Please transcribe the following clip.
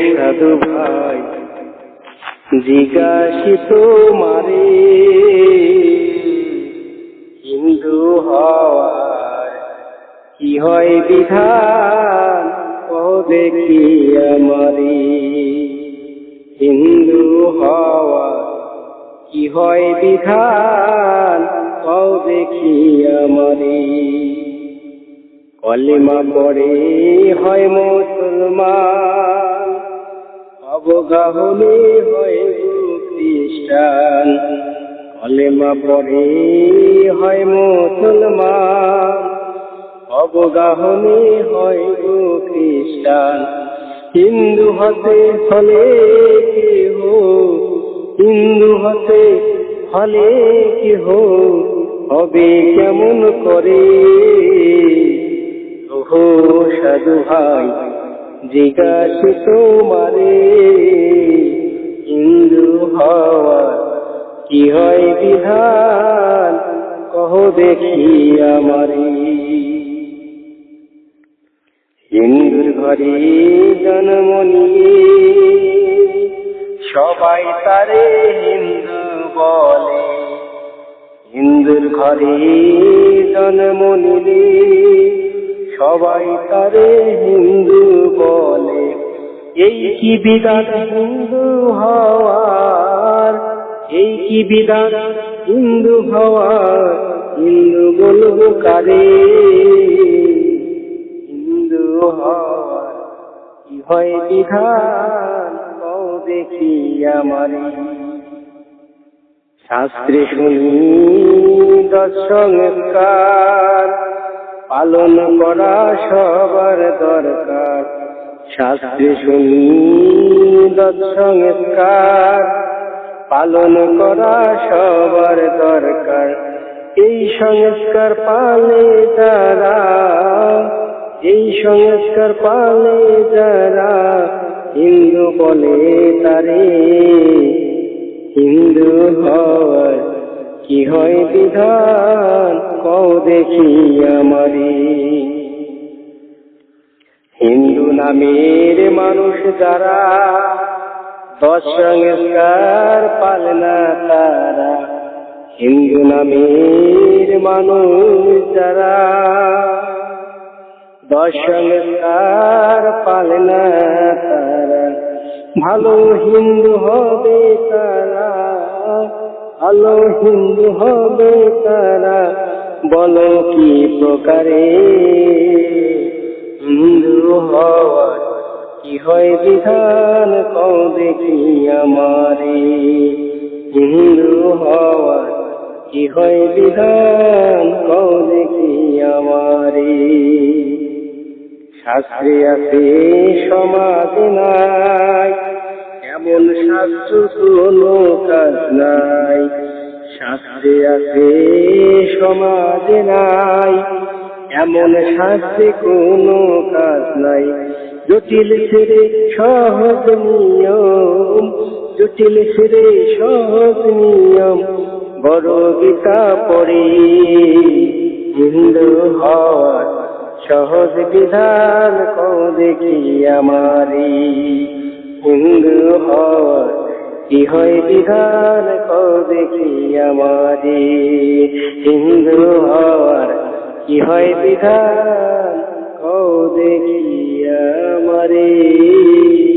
সাধু ভাই জিজ্ঞাসিত মারে হিন্দু হওয়ার কি হয় বিধান? ও দেখি আমারে? হিন্দু হওয়ার কি হয় বিধান? ও দেখি আমারে? কলিমা পড়ে হয় মুসলমান। অবগাহনে হয় খ্রিস্টান কলেমা পড়ে হয় মুসলমান, অবগাহনে হয় গো খ্রিস্টান হিন্দু হতে হলে কি হো হিন্দু হতে হলে কি হো হবে কেমন করে? ওহো, সাধু ভাই। জিজ্ঞাসিত মারে হিন্দু হওয়া কি হয় বিধান? কহ দেখি আমারে। হিন্দুর ঘরে জন্ম সবাই তারে হিন্দু বলে। হিন্দুর ঘরে জন্ম সবাই তারে হিন্দু বলে। এই কি বিধান হিন্দু হওয়ার? এই কি বিধান হিন্দু হওয়ার? হিন্দু বলব কারে? হিন্দু হওয়ার কি হয় বিধান? দেখি আমার। শাস্ত্রে শুনি দর্শনকার পালন করা সবার দরকার। শাস্ত্রে শুনি দর্শনকার পালন করা সবার দরকার। এই সংস্কার পালে যারা, এই সংস্কার পালে যারা, হিন্দু বলে তারে। হিন্দু হওয়ার কি হয় বিধান? কও দেখি আমারে। হিন্দু নামের মানুষ যারা, দশ সংস্কার পালে না তারা। হিন্দু নামের মানুষ যারা, দশ সংস্কার পালে না তারা। ভালো হিন্দু হবে তারা, ভালো হিন্দু হবে তারা। বলো কি প্রকারে? হিন্দু হওয়ার কি হয় বিধান? কও দেখি আমারে। হিন্দু হওয়ার কি হয় বিধান? কও দেখি আমারে। শাস্ত্রে আছে সমাজ নাই। কেমন শাস্ত্র কোনো কাজ নাই। শাস্ত্রে আছে, সমাজ নাই। এমন শাস্ত্রে কোনো কাজ নাই। জটিল ছেড়ে সহজ নিয়ম, জটিল ছেড়ে সহজ নিয়ম, বড় গীতা পড়ে। হিন্দু হওয়ার সহজ বিধান কও দেখি আমারি। হিন্দু কি হয় বিধান কবে কি হিন্দু হওয়ার কি হয় বিধান কবে কি আমাদের